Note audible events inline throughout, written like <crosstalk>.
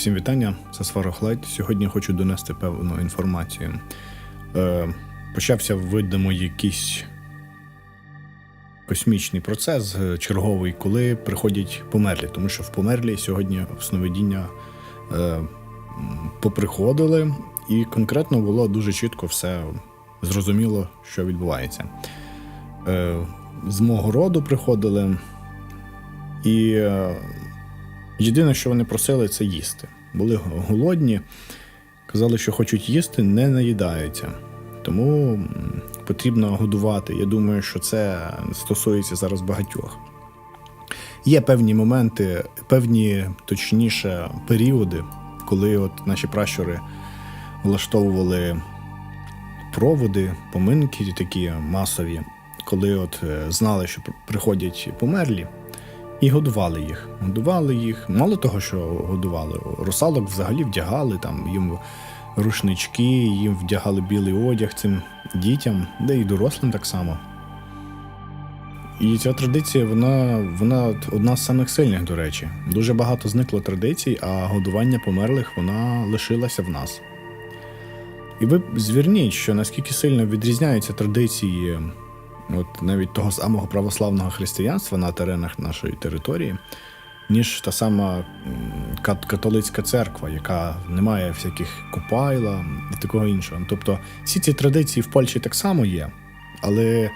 Всім вітання, це Сварохлайт. Сьогодні хочу донести певну інформацію. Е, почався, видимо, якийсь космічний процес е, черговий, коли приходять померлі, тому що в померлі сьогодні в сновидіння е, поприходили, і конкретно було дуже чітко все зрозуміло, що відбувається. Е, з мого роду приходили, і е, єдине, що вони просили, це їсти. Були голодні, казали, що хочуть їсти, не наїдаються. Тому потрібно годувати. Я думаю, що це стосується зараз багатьох. Є певні моменти, певні, точніше, періоди, коли от наші пращури влаштовували проводи, поминки такі масові, коли от е, знали, що приходять померлі, і годували їх. Годували їх. Мало того, що годували. Русалок взагалі вдягали там їм рушнички, їм вдягали білий одяг цим дітям, де і дорослим так само. І ця традиція, вона, вона одна з самих сильних, до речі. Дуже багато зникло традицій, а годування померлих вона лишилася в нас. І ви зверніть, що наскільки сильно відрізняються традиції от навіть того самого православного християнства на теренах нашої території, ніж та сама католицька церква, яка не має всяких купайла і такого іншого. Тобто всі ці традиції в Польщі так само є, але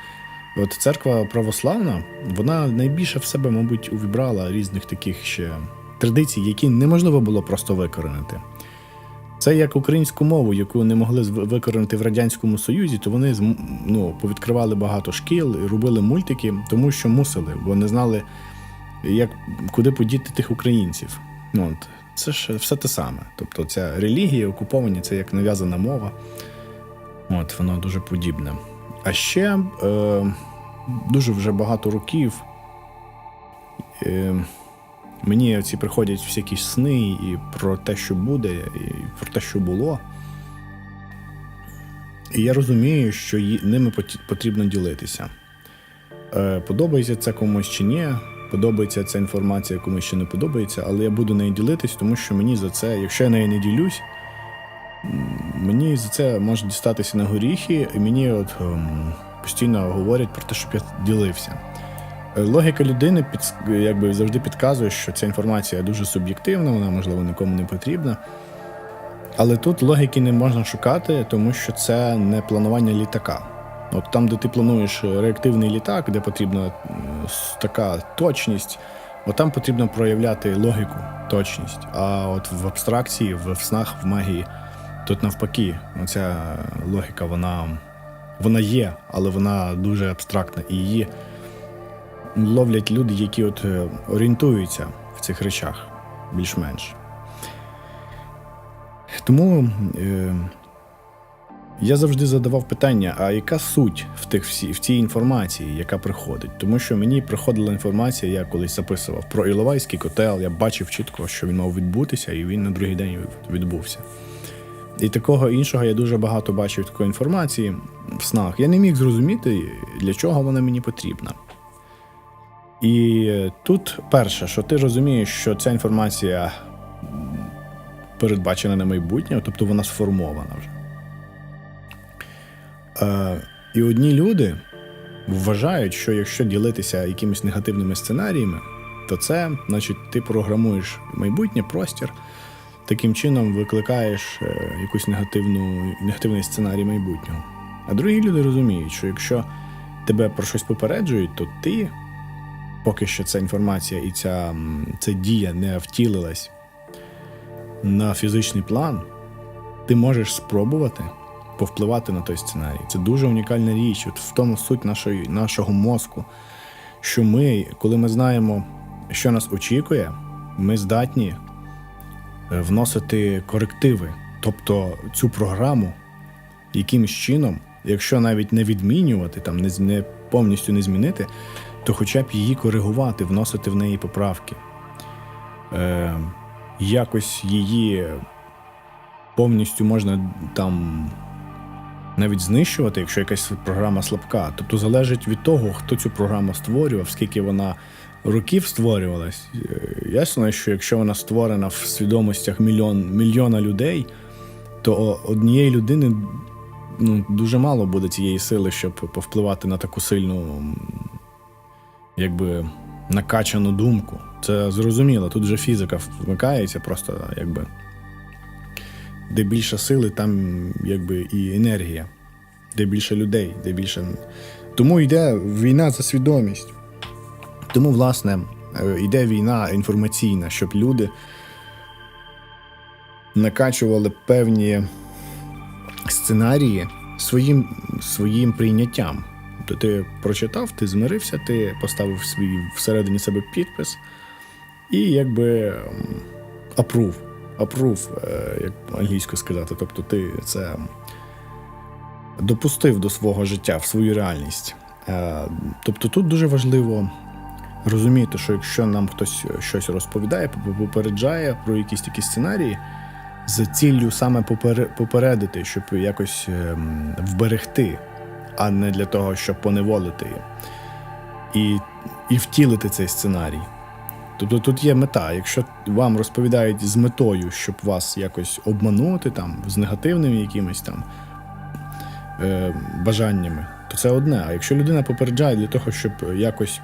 от церква православна, вона найбільше в себе, мабуть, увібрала різних таких ще традицій, які неможливо було просто викоренити. Це як українську мову, яку не могли викоренити в Радянському Союзі, то вони ну, повідкривали багато шкіл і робили мультики, тому що мусили, бо не знали, як, куди подіти тих українців. Ну, от, це ж все те саме. Тобто ця релігія, окуповані, це як нав'язана мова. От, воно дуже подібне. А ще е, дуже вже багато років. Е, Мені ці приходять всякі сни і про те, що буде, і про те, що було. І я розумію, що ними потрібно ділитися. Е, Подобається це комусь чи ні, подобається ця інформація комусь чи не подобається, але я буду нею ділитись, тому що мені за це, якщо я нею не ділюсь, мені за це може дістатися на горіхи, і мені от ем, постійно говорять про те, щоб я ділився. Логіка людини під, якби завжди підказує, що ця інформація дуже суб'єктивна, вона, можливо, нікому не потрібна. Але тут логіки не можна шукати, тому що це не планування літака. От там, де ти плануєш реактивний літак, де потрібна така точність, от там потрібно проявляти логіку, точність. А от в абстракції, в, снах, в магії, тут навпаки, оця логіка, вона, вона є, але вона дуже абстрактна. І її ловлять люди, які от е, орієнтуються в цих речах більш-менш. Тому е, я завжди задавав питання: а яка суть в, тих всі, в цій інформації, яка приходить? Тому що мені приходила інформація, я колись записував про Іловайський котел, я бачив чітко, що він мав відбутися, і він на другий день відбувся. І такого іншого я дуже багато бачив такої інформації в снах. Я не міг зрозуміти, для чого вона мені потрібна. І тут перше, що ти розумієш, що ця інформація передбачена на майбутнє, тобто вона сформована вже. Е, і одні люди вважають, що якщо ділитися якимись негативними сценаріями, то це, значить, ти програмуєш майбутнє простір, таким чином викликаєш е, якусь негативну, негативний сценарій майбутнього. А другі люди розуміють, що якщо тебе про щось попереджують, то ти поки що ця інформація і ця, ця дія не втілилась на фізичний план, ти можеш спробувати повпливати на той сценарій. Це дуже унікальна річ. От в тому суть нашої, нашого мозку, що ми, коли ми знаємо, що нас очікує, ми здатні е, вносити корективи. Тобто цю програму якимось чином, якщо навіть не відмінювати, там не, не повністю не змінити, то хоча б її коригувати, вносити в неї поправки. Е, якось її повністю можна там навіть знищувати, якщо якась програма слабка. Тобто залежить від того, хто цю програму створював, скільки вона років створювалась. Е, Ясно, що якщо вона створена в свідомостях мільйон, мільйона людей, то однієї людини ну, дуже мало буде цієї сили, щоб повпливати на таку сильну, якби накачану думку. Це зрозуміло. Тут вже фізика вмикається, просто якби. Де більше сили, там якби і енергія, де більше людей, де більше. Тому йде війна за свідомість. Тому, власне, е, йде війна інформаційна, щоб люди накачували певні сценарії своїм, своїм прийняттям. Ти прочитав, ти змирився, ти поставив свій всередині себе підпис і якби апрув. Апрув, як англійською сказати. Тобто ти це допустив до свого життя, в свою реальність. Е, Тобто тут дуже важливо розуміти, що якщо нам хтось щось розповідає, попереджає про якісь такі сценарії, з ціллю саме попередити, щоб якось ем, вберегти, а не для того, щоб поневолити і, і втілити цей сценарій. Тобто тут є мета. Якщо вам розповідають з метою, щоб вас якось обманути там, з негативними якимись там е, бажаннями, то це одне. А якщо людина попереджає для того, щоб якось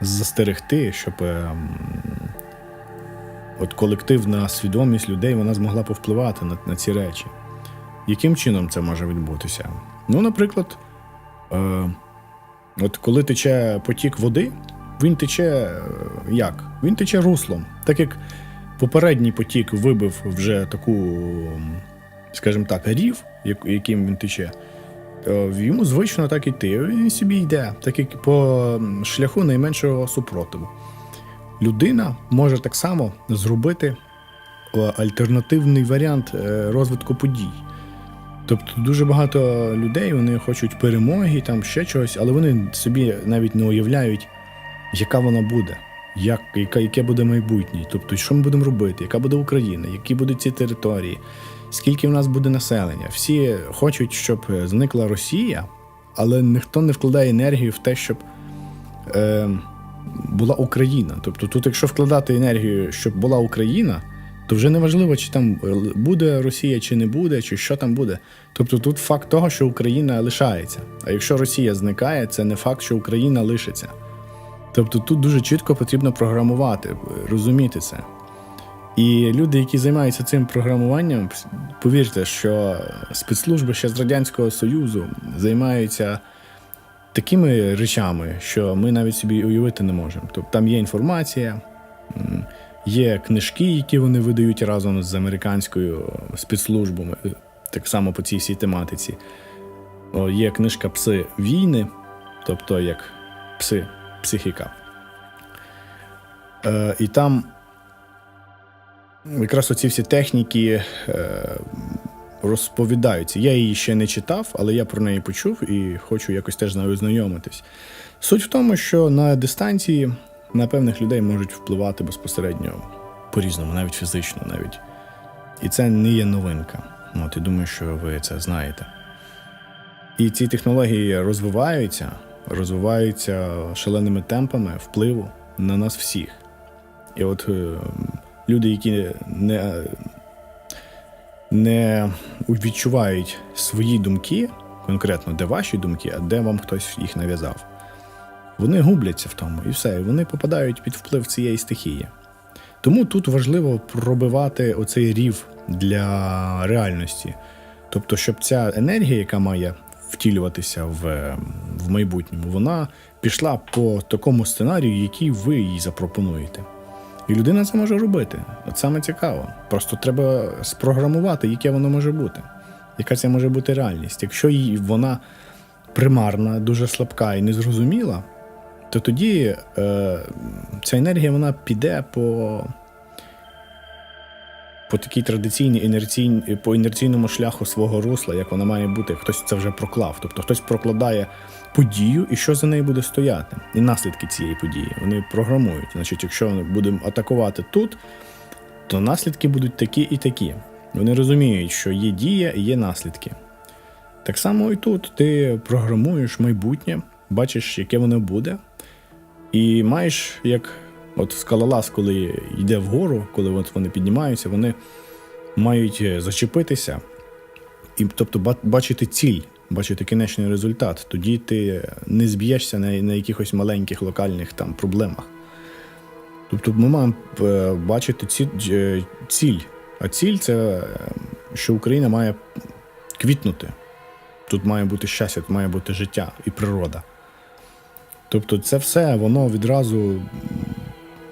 застерегти, щоб е, от колективна свідомість людей вона змогла повпливати на, на ці речі. Яким чином це може відбутися? Ну, наприклад, е, от коли тече потік води, він тече е, як? Він тече руслом. Так як попередній потік вибив вже таку, скажімо так, рів, яким він тече, е, йому звично так іти. Він собі йде, так як по шляху найменшого супротиву. Людина може так само зробити е, альтернативний варіант е, розвитку подій. Тобто дуже багато людей вони хочуть перемоги, там ще чогось, але вони собі навіть не уявляють, яка вона буде, як, яка, яке буде майбутнє. Тобто, що ми будемо робити, яка буде Україна, які будуть ці території, скільки в нас буде населення. Всі хочуть, щоб зникла Росія, але ніхто не вкладає енергію в те, щоб е, була Україна. Тобто, тут, якщо вкладати енергію, щоб була Україна, то вже не важливо, чи там е, буде Росія, чи не буде, чи що там буде. Тобто тут факт того, що Україна лишається. А якщо Росія зникає, це не факт, що Україна лишиться. Тобто тут дуже чітко потрібно програмувати, розуміти це. І люди, які займаються цим програмуванням, повірте, що спецслужби ще з Радянського Союзу займаються такими речами, що ми навіть собі уявити не можемо. Тобто там є інформація, є книжки, які вони видають разом з американською спецслужбами, так само по цій всій тематиці. Є книжка Пси війни, тобто як пси, психіка. Е, і там якраз оці всі техніки е, розповідаються. Я її ще не читав, але я про неї почув і хочу якось теж нею ознайомитись. Суть в тому, що на дистанції на певних людей можуть впливати безпосередньо по-різному, навіть фізично, навіть. І це не є новинка. От, і думаю, що ви це знаєте. І ці технології розвиваються, розвиваються шаленими темпами впливу на нас всіх. І от е, люди, які не, не відчувають свої думки, конкретно де ваші думки, а де вам хтось їх нав'язав, вони губляться в тому і все, і вони попадають під вплив цієї стихії. Тому тут важливо пробивати оцей рів для реальності. Тобто, щоб ця енергія, яка має втілюватися в, в майбутньому, вона пішла по такому сценарію, який ви їй запропонуєте. І людина це може робити. От саме цікаво. Просто треба спрограмувати, яке воно може бути, яка це може бути реальність. Якщо їй вона примарна, дуже слабка і незрозуміла, то тоді е, ця енергія вона піде по, по такій традиційній інерційній, по інерційному шляху свого русла, як вона має бути. Хтось це вже проклав. Тобто хтось прокладає подію і що за нею буде стояти, і наслідки цієї події. Вони програмують. Значить, якщо будемо атакувати тут, то наслідки будуть такі і такі. Вони розуміють, що є дія і є наслідки. Так само і тут ти програмуєш майбутнє, бачиш, яке воно буде, І маєш як от скалолаз, коли йде вгору, коли от вони піднімаються, вони мають е, зачепитися, і, тобто бачити ціль, бачити кінечний результат. Тоді ти не зб'єшся на, на якихось маленьких локальних там проблемах. Тобто ми маємо е, бачити ці, е, ціль. А ціль це, що Україна має квітнути. Тут має бути щастя, тут має бути життя і природа. Тобто, це все воно відразу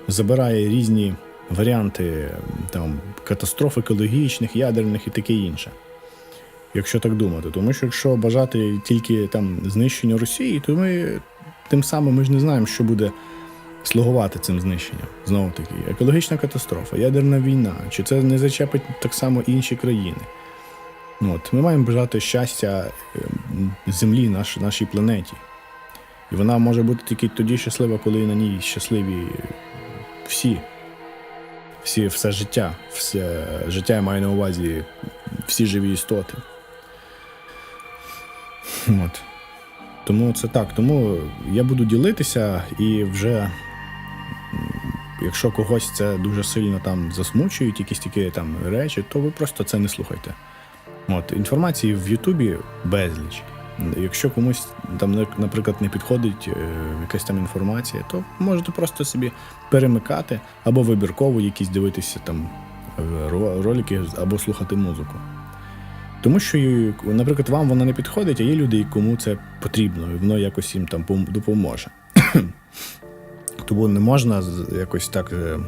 забирає різні варіанти там, катастроф екологічних, ядерних і таке інше. Якщо так думати. Тому що якщо бажати тільки там знищення Росії, то ми тим самим ми ж не знаємо, що буде слугувати цим знищенням. Знову таки, екологічна катастрофа, ядерна війна, чи це не зачепить так само інші країни. От, ми маємо бажати щастя е, землі, наш, нашій планеті. І вона може бути тільки тоді щаслива, коли на ній щасливі всі. Всі, все життя. Все життя я маю на увазі всі живі істоти. От. Тому це так. Тому я буду ділитися і вже, якщо когось це дуже сильно там засмучують, якісь такі там речі, то ви просто це не слухайте. От, інформації в Ютубі безліч. Якщо комусь там, наприклад, не підходить е, якась там інформація, то можете просто собі перемикати або вибірково якісь дивитися там е, ролики або слухати музику. Тому що, е, наприклад, вам вона не підходить, а є люди, кому це потрібно, і воно якось їм там допоможе. <coughs> Тому не можна якось так е,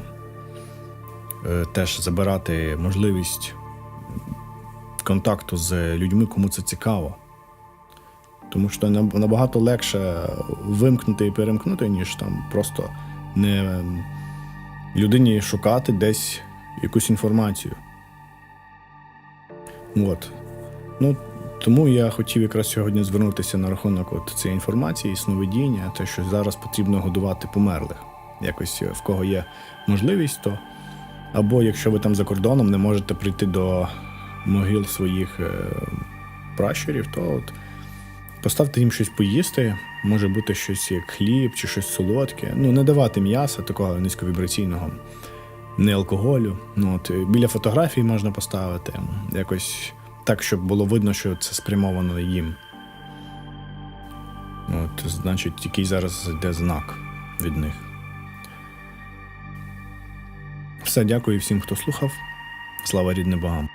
е, теж забирати можливість контакту з людьми, кому це цікаво. Тому що набагато легше вимкнути і перемкнути, ніж там просто не людині шукати десь якусь інформацію. От. Ну, тому я хотів якраз сьогодні звернутися на рахунок от цієї інформації, сновидіння, те, що зараз потрібно годувати померлих. Якось е, в кого є можливість, то або якщо ви там за кордоном не можете прийти до могил своїх е, пращурів, то от поставте їм щось поїсти, може бути щось як хліб чи щось солодке. Ну, не давати м'яса такого низьковібраційного, не алкоголю. Ну, от, е, біля фотографій можна поставити якось так, щоб було видно, що це спрямовано їм. От, значить, який зараз йде знак від них. Все, дякую всім, хто слухав. Слава рідним богам.